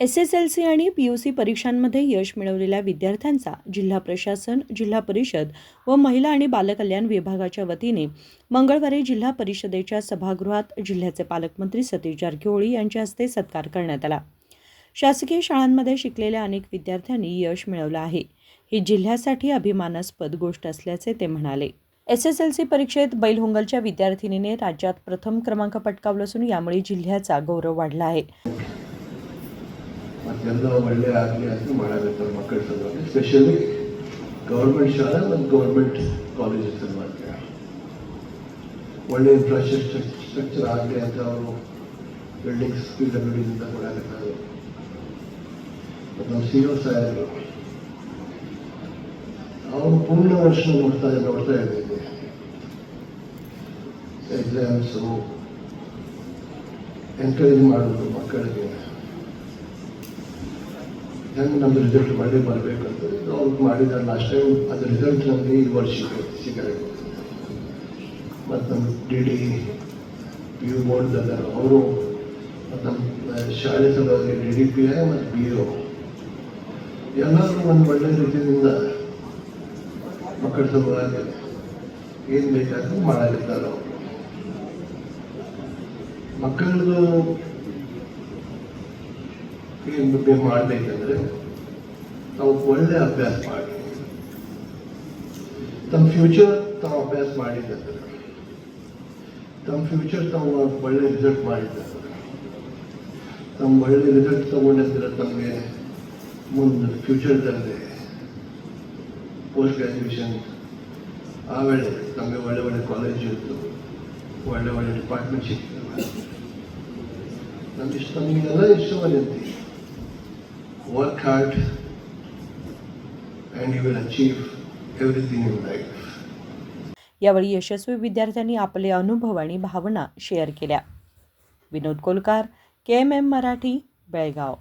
S S L C आणि P you see परीक्षांमध्ये यश मिळवलेल्या विद्यार्थ्यांचा जिल्हा प्रशासन जिल्हा परिषद व महिला आणि बालकल्याण विभागाच्या वतीने मंगळवारी जिल्हा परिषदेच्या सभागृहात जिल्ह्याचे पालकमंत्री सतीश जारकिहोळी यांच्या हस्ते सत्कार करण्यात आला. शासकीय शाळांमध्ये शिकलेल्या अनेक विद्यार्थ्यांनी यश मिळवलं आहे. ही जिल्ह्यासाठी अभिमानास्पद गोष्ट असल्याचे ते म्हणाले. एस एस एल सी परीक्षेत बैलहोंगलच्या विद्यार्थिनीने राज्यात प्रथम क्रमांक पटकावला असून यामुळे जिल्ह्याचा गौरव वाढला आहे. ಮತ್ತೆಲ್ಲ ಒಳ್ಳೆ ಆಗಲಿ ಅಂತ ಮಾಡಬೇಕು ಮಕ್ಕಳ ಸಲುವಾಗಿ ಸ್ಪೆಷಲಿ ಗೌರ್ಮೆಂಟ್ ಶಾಲೆ ಮತ್ತು ಗೌರ್ಮೆಂಟ್ ಕಾಲೇಜ್ ಸಲುವಾಗಿ ಒಳ್ಳೆ ಇನ್ಫ್ರಾಸ್ಟ್ರಕ್ಚರ್ ಸ್ಟ್ರಕ್ಚರ್ ಆಗಲಿ ಅಂತ ಅವರು ಬಿಲ್ಡಿಂಗ್ಸ್ ಪಿ ಡಬ್ಲ್ಯೂ ಡಿಯಿಂದ ಕೊಡಾಕತ್ತಾರೆ ಮತ್ತು ನಮ್ಮ ಸಿ ಒ ಸಾಹೇಬರು, ಅವರು ಪೂರ್ಣ ವರ್ಷ ನೋಡ್ತಾ ನೋಡ್ತಾ ಇದ್ದೀನಿ ಎಕ್ಸಾಮ್ಸು ಎನ್ಕರೇಜ್ ಮಾಡೋದು ಮಕ್ಕಳಿಗೆ. ಹೆಂಗೆ ನಮ್ದು ರಿಸಲ್ಟ್ ಮಾಡಿ ಬರಬೇಕಂತ ಅವ್ರು ಮಾಡಿದ್ದಾರೆ ಲಾಸ್ಟ್ ಟೈಮ್ ಅದು ರಿಸಲ್ಟ್ ನಮಗೆ ಈ ವರ್ಷ ಸಿಗಬೇಕು. ಮತ್ತು ನಮ್ಮ D D P U board ಅದಾರ ಅವರು ಮತ್ತು ನಮ್ಮ ಶಾಲೆ ಸಲುವಾಗಿ ಡಿ ಡಿ ಪಿ ಐ ಮತ್ತು ಬಿ ಒ ಎಲ್ಲರೂ ಒಂದು ಒಳ್ಳೆ ರೀತಿಯಿಂದ ಮಕ್ಕಳ ಸಲುವಾಗಿ ಏನು ಬೇಕಾದರೂ ಮಾಡಲಿದ್ದಾರೆ ಅವರು. ಮಕ್ಕಳದು ಏನು ಮಾಡಬೇಕಂದ್ರೆ ತಾವು ಒಳ್ಳೆ ಅಭ್ಯಾಸ ಮಾಡಿ. ತಮ್ಮ ಫ್ಯೂಚರ್ ತಾವು ಅಭ್ಯಾಸ ಮಾಡಿದ್ದಂದ್ರೆ ತಮ್ಮ ಫ್ಯೂಚರ್ ತಾವು ಒಳ್ಳೆ ರಿಸಲ್ಟ್ ಮಾಡಿದ್ದಂದ್ರೆ ತಮ್ಮ ಒಳ್ಳೆ ರಿಸಲ್ಟ್ ತಗೊಂಡಿದ್ರೆ ತಮಗೆ ಮುಂದೆ ಫ್ಯೂಚರ್ದಲ್ಲಿ ಪೋಸ್ಟ್ ಗ್ರ್ಯಾಜುಯೇಷನ್ ಆ ವೇಳೆ ತಮಗೆ ಒಳ್ಳೆ ಒಳ್ಳೆ ಕಾಲೇಜ್ ಇತ್ತು, ಒಳ್ಳೆ ಒಳ್ಳೆ ಡಿಪಾರ್ಟ್ಮೆಂಟ್ ಸಿಗ್ತದೆ. ನಮ್ಗೆ ಇಷ್ಟ ನಮಗೆಲ್ಲ ಇಷ್ಟವಾದಂತೆ work hard and you will achieve everything in life. यावेळी यशस्वी विद्यार्थ्यांनी आपले अनुभव आणि भावना शेअर केल्या विनोद कोलकार के एम एम मराठी बेळगाव